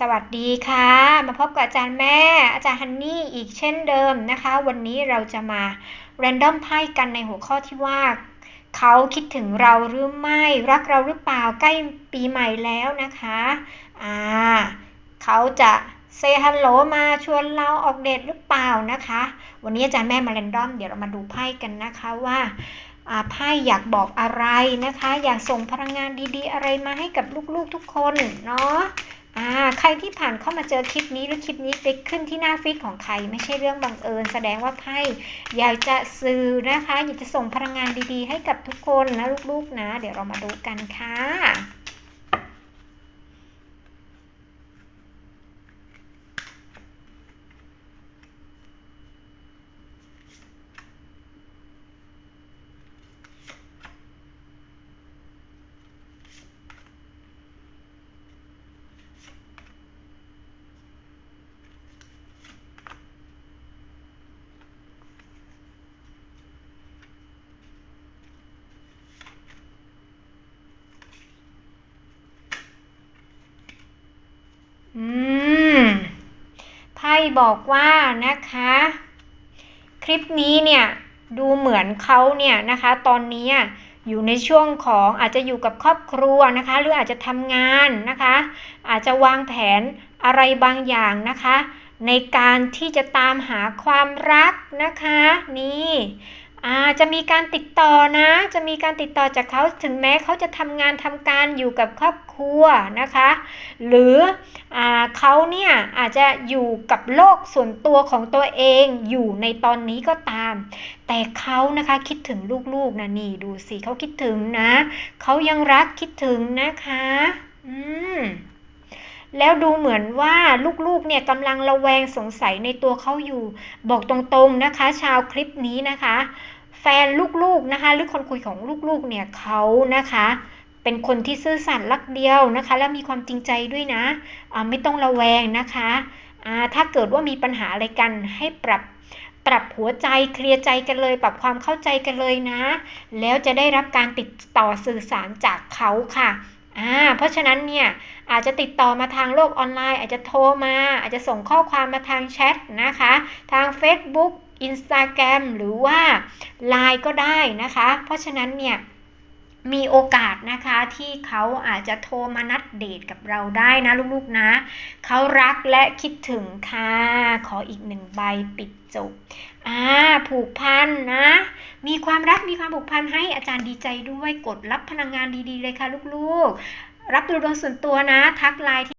สวัสดีค่ะ มาพบกับอาจารย์แม่ อาจารย์ฮันนี่อีกเช่นเดิมนะคะ วันนี้เราจะมา Random ไพ่กันในหัวข้อที่ว่า เขาคิดถึงเราหรือไม่ รักเราหรือเปล่าใกล้ปีใหม่แล้วนะคะอ่าเขาจะเซฮัลโหลมาชวนเราออกเดทหรือเปล่านะคะ วันนี้อาจารย์แม่มา Random เดี๋ยวเรามาดูไพ่กันนะคะว่าไพ่อยากบอกอะไรนะคะ อยากส่งพลังงานดีๆ อะไรมาให้กับลูกๆทุกคนเนาะ อ่าใครที่ผ่านเข้ามาเจอคลิปนี้หรือคลิปนี้ไปขึ้นที่หน้าฟีดของใคร ไม่ใช่เรื่องบังเอิญ แสดงว่าไพ่อยากจะสื่อนะคะ อยากจะส่งพลังงานดีๆ ให้กับทุกคนนะลูกๆนะ เดี๋ยวเรามาดูกันค่ะ อืมไพ่ บอกว่านะคะ คลิปนี้เนี่ยดูเหมือนเขาเนี่ยนะคะ ตอนนี้อยู่ในช่วงของอาจจะอยู่กับครอบครัวนะคะ หรืออาจจะทำงานนะคะ อาจจะวางแผนอะไรบางอย่างนะคะ ในการที่จะตามหาความรักนะคะ นี่ อาจะมีการติดต่อนะ จะมีการติดต่อจากเขาถึงแม้เขาจะทำงานทำการอยู่กับครอบครัวนะคะ หรืออเขาเนี่ยอาจจะอยู่กับโลกส่วนตัวของตัวเองอยู่ในตอนนี้ก็ตาม แต่เขานะคะคิดถึงลูกๆนะนี่ดูสิเขาคิดถึงนะเขายังรักคิดถึงนะคะอืมแล้วดูเหมือนว่าลูกๆ เนี่ยกำลังระแวงสงสัยในตัวเขาอยู่ บอกตรงๆนะคะ ชาวคลิปนี้นะคะ แฟนลูกๆนะคะ หรือคนคุยของลูกๆเนี่ยเขานะคะเป็นคนที่ซื่อสัตย์รักเดียวนะคะ และมีความจริงใจด้วยนะะไม่ต้องระแวงนะคะะถ้าเกิดว่ามีปัญหาอะไรกันให้ปรับปรับหัวใจเคลียร์ใจกันเลย ปรับความเข้าใจกันเลยนะ แล้วจะได้รับการติดต่อสื่อสารจากเขาค่ะอ่าเพราะฉะนั้นเนี่ยอาจจะติดต่อมาทางโลกออนไลน์ อาจจะโทรมา อาจจะส่งข้อความมาทางแชทนะคะ ทาง Facebook Instagram หรือว่า Line ก็ได้นะคะ เพราะฉะนั้นเนี่ยมีโอกาสนะคะที่เขาอาจจะโทรมานัดเดทกับเราได้นะลูกๆนะ เขารักและคิดถึงค่ะ ขออีกหนึ่งใบปิดจบอ่าผูกพันนะ มีความรักมีความผูกพันให้อาจารย์ดีใจด้วยกดรับพลังงานดีๆเลยค่ะลูกๆ รับดูดวงส่วนตัวนะ ทักไลน์